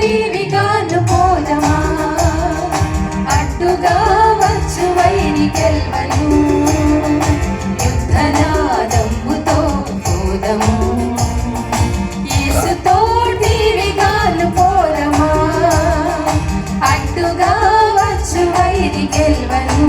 దేవిగాను పోదమా అడ్డుగా వచ్చు వైరి గెల్వను యుద్ధనాదంబుతో పోదము. యేసుతో దేవిగాను పోదమా అడ్డుగా వచ్చు వైరి గెల్వను